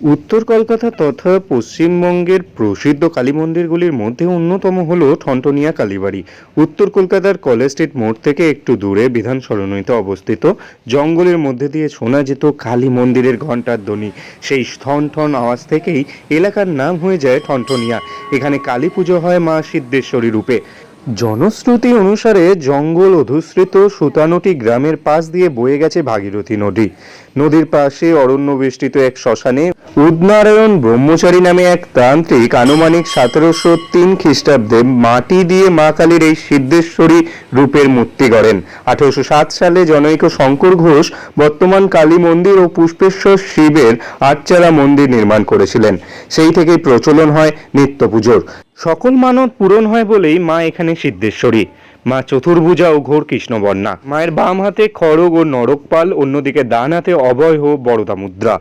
উত্তর কলকাতা তথা পশ্চিমবঙ্গের প্রসিদ্ধ কালী মন্দিরগুলির মধ্যে অন্যতম হল ঠনটনিয়া কালীবাড়ি। উত্তর কলকাতার কলেজ স্ট্রিট মোড় থেকে একটু দূরে বিধান সরণিতে অবস্থিত। জঙ্গলের মধ্যে দিয়ে শোনা যেত কালী মন্দিরের ঘণ্টার ধ্বনি। সেই ঠন ঠন আওয়াজ থেকেই এলাকার নাম হয়ে যায় ঠনটনিয়া। এখানে কালী পুজো হয় মা সিদ্ধেশ্বরী রূপে। জনশ্রুতি অনুসারে জঙ্গল অধুসৃত সুতানুটি গ্রামের পাশ দিয়ে বয়ে গেছে ভাগীরথী নদী। নদীর পাশে অরণ্য বেষ্টিত এক শ্মশানে উদনারায়ণ ব্রহ্মচারী নামে এক তান্ত্রিক আনুমানিক সতেরোশো তিন খ্রিস্টাব্দে মাটি দিয়ে মা কালীর এই সিদ্ধেশ্বরী রূপের মূর্তি গড়েন। আঠারোশো সাত সালে জনৈক শঙ্কর ঘোষ বর্তমান কালী মন্দির ও পুষ্পেশ্বর শিবের আটচালা মন্দির নির্মাণ করেছিলেন। সেই থেকেই প্রচলন হয় নিত্য পুজোর সকল মানব পূরণ হয় বলেই মা এখানে সিদ্ধেশ্বরী। মা চতুর্ভুজা ও ঘোর কৃষ্ণবর্ণা। মায়ের বাম হাতে খড়গ ও নরকপাল, অন্যদিকে ডান হাতে অভয় ও বড়দা মুদ্রা